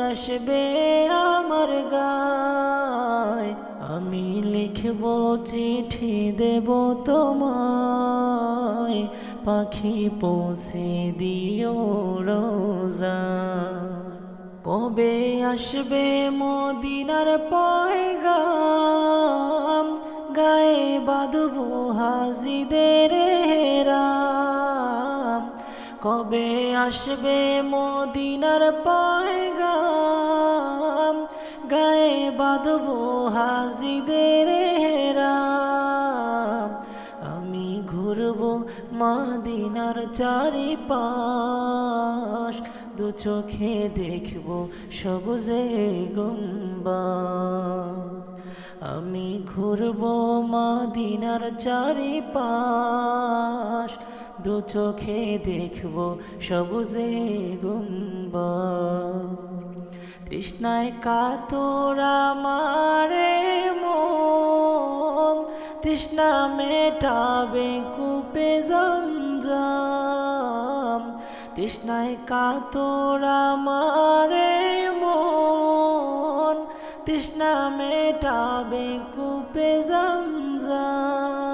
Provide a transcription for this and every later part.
আসবে আমার গায়। আমি লিখব, চিঠি দেব তোমায়। পাখি পৌঁছে দিও রোজা। কবে আসবে মদিনার পয়গাম? গায়ে বাঁধবো হাজিদের হেরাম। কবে আসবে মদিনার পয়গাম? গায়ে বাঁধবো হাজিদের হেরাম। আমি ঘুরবো মাদিনার চারিপাশ। দু চোখে দেখব সবুজে গুম্বা আমি ঘুরব মাদিনার চারিপাশ। দু চোখে দেখব সবুজে গুম্ব তৃষ্ণায় কাতরা মারে মন, তৃষ্ণা মেটাবে কূপে জমজম। তৃষ্ণায় কাতরা মারে মন, তৃষ্ণা মেটাবে কূপে জমজম।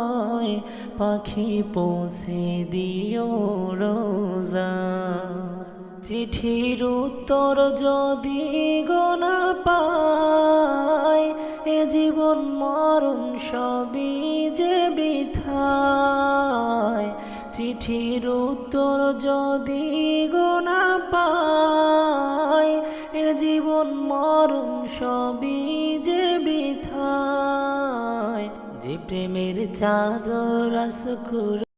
পাখি পৌঁছে দিও রোজা। চিঠির উত্তর যদি গোনা পায়, এ জীবন মরণ সবই যে বৃথায়। চিঠির উত্তর যদি গোনা পায়, এ জীবন মরণ সবই যে বৃথায়। প্রেমের চাদর আসকুর